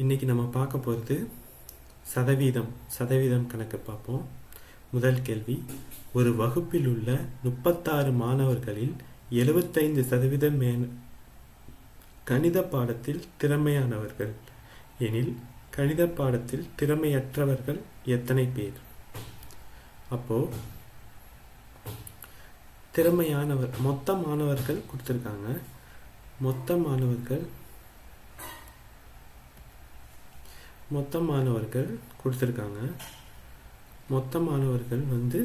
இன்னைக்கு நம்ம பார்க்க போகிறது சதவீதம் சதவீதம் கணக்கு பார்ப்போம். முதல் கேள்வி ஒரு வகுப்பில் உள்ள முப்பத்தாறு மாணவர்களில் எழுபத்தைந்து சதவீதம் மே கணித பாடத்தில் திறமையானவர்கள். எனில் கணித பாடத்தில் திறமையற்றவர்கள் எத்தனை பேர்? அப்போ திறமையானவர் மொத்த மாணவர்கள் கொடுத்துருக்காங்க. மொத்த மாணவர்கள் மொத்த மாணவர்கள் கொடுத்துருக்காங்க. மொத்த மாணவர்கள் வந்து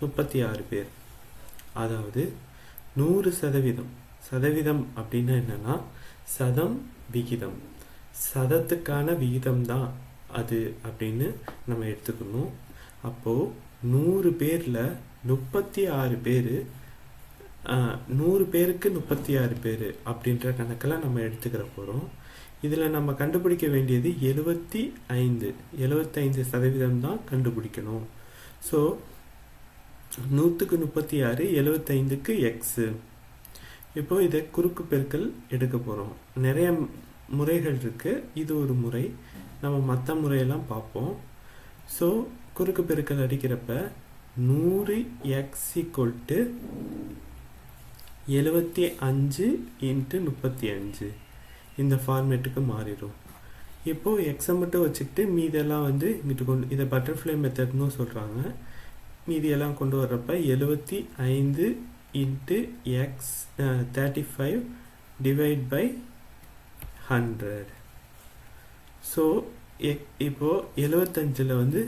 முப்பத்தி ஆறு பேர். அதாவது நூறு சதவீதம். சதவீதம் அப்படின்னா என்னன்னா சதம் விகிதம். சதத்துக்கான விகிதம் தான் அது அப்படின்னு நம்ம எடுத்துக்கணும். அப்போது நூறு பேரில் முப்பத்தி ஆறு பேர் நூறு பேருக்கு முப்பத்தி ஆறு பேர் அப்படின்ற கணக்கில் நம்ம எடுத்துக்கிற போகிறோம் இதில் நம்ம கண்டுபிடிக்க வேண்டியது எழுபத்தி ஐந்து. எழுபத்தைந்து சதவீதம் தான் கண்டுபிடிக்கணும். ஸோ நூற்றுக்கு முப்பத்தி ஆறு எழுபத்தைந்துக்கு எக்ஸு இப்போ இதை குறுக்கு பெருக்கல் எடுக்க போகிறோம் நிறைய முறைகள் இருக்குது இது ஒரு முறை. நம்ம மற்ற முறையெல்லாம் பார்ப்போம். ஸோ குறுக்கு பெருக்கல் அடிக்கிறப்ப நூறு எக்ஸ் ஈக்குவல் டு எழுபத்தி அஞ்சு இன்ட்டு முப்பத்தி அஞ்சு இந்த ஃபார்மேட்டுக்கு மாறிடும். இப்போது எக்ஸை மட்டும் வச்சுக்கிட்டு மீதெல்லாம் வந்து இங்கிட்டு கொண்டு இதை பட்டர்ஃப்ளை மெத்தட்னு சொல்கிறாங்க மீதியெல்லாம் கொண்டு வர்றப்ப எழுபத்தி ஐந்து into X thirty five divide by hundred so egg இப்போது எழுபத்தஞ்சில் வந்து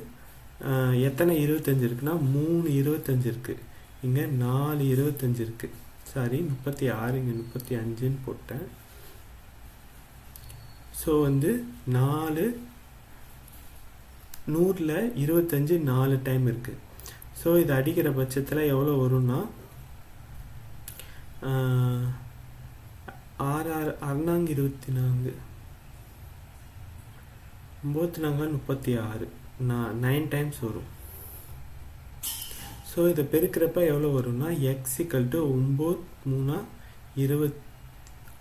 எத்தனை இருபத்தஞ்சு இருக்குன்னா மூணு இருபத்தஞ்சு இருக்குது இங்கே நாலு இருபத்தஞ்சு இருக்குது சாரி முப்பத்தி ஆறு இங்கே முப்பத்தி அஞ்சுன்னு போட்டேன். ஸோ வந்து நாலு நூறில் இருபத்தஞ்சி நாலு டைம் இருக்குது ஸோ இது அடிக்கிற பட்சத்தில் எவ்வளோ வரும்னா ஆறு ஆறு அறுநாங்க இருபத்தி நான்கு ஒம்பத்தி நாங்க முப்பத்தி ஆறு நான் நைன் டைம்ஸ் வரும். ஸோ இதை பெருக்கிறப்ப எவ்வளோ வரும்னா எக்ஸ் இக்கல் டு ஒம்பது மூணா இருபத்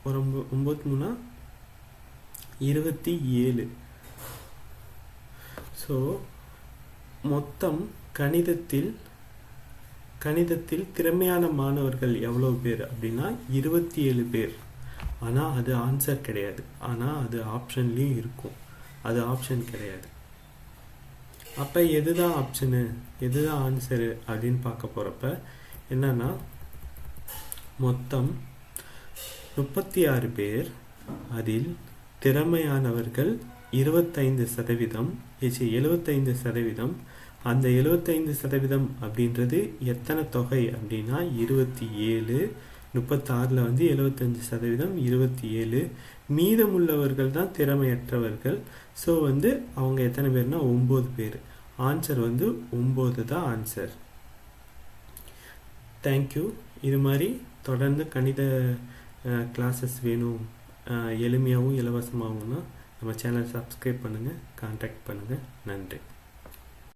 ஒரு ஒம்பது மூணா இருபத்தி ஏழு. ஸோ மொத்தம் கணிதத்தில் கணிதத்தில் திறமையான மாணவர்கள் எவ்வளோ பேர் அப்படின்னா இருபத்தி ஏழு பேர். ஆனால் அது ஆன்சர் கிடையாது. ஆனால் அது ஆப்ஷன்லேயும் இருக்கும். அது ஆப்ஷன் கிடையாது. அப்போ எது தான் ஆப்ஷனு எது தான் ஆன்சரு அப்படின்னு பார்க்க போகிறப்ப என்னன்னா மொத்தம் முப்பத்தி ஆறு பேர் அதில் திறமையானவர்கள் இருபத்தைந்து சதவீதம் எழுபத்தைந்து சதவீதம். அந்த எழுபத்தைந்து சதவீதம் அப்படின்றது எத்தனை தொகை அப்படின்னா இருபத்தி ஏழு முப்பத்தாறில் வந்து எழுபத்தஞ்சு சதவீதம் இருபத்தி ஏழு. மீதமுள்ளவர்கள் தான் திறமையற்றவர்கள். ஸோ வந்து அவங்க எத்தனை பேர்னா ஒம்பது பேர். ஆன்சர் வந்து ஒம்பது தான் ஆன்சர் தேங்க்யூ இது மாதிரி தொடர்ந்து கணித கிளாஸஸ் வேணும். எளிமையாகவும் இலவசமாகவும்னா நம்ம சேனல் சப்ஸ்கிரைப் பண்ணுங்கள் காண்டாக்ட் பண்ணுங்கள் நன்றி.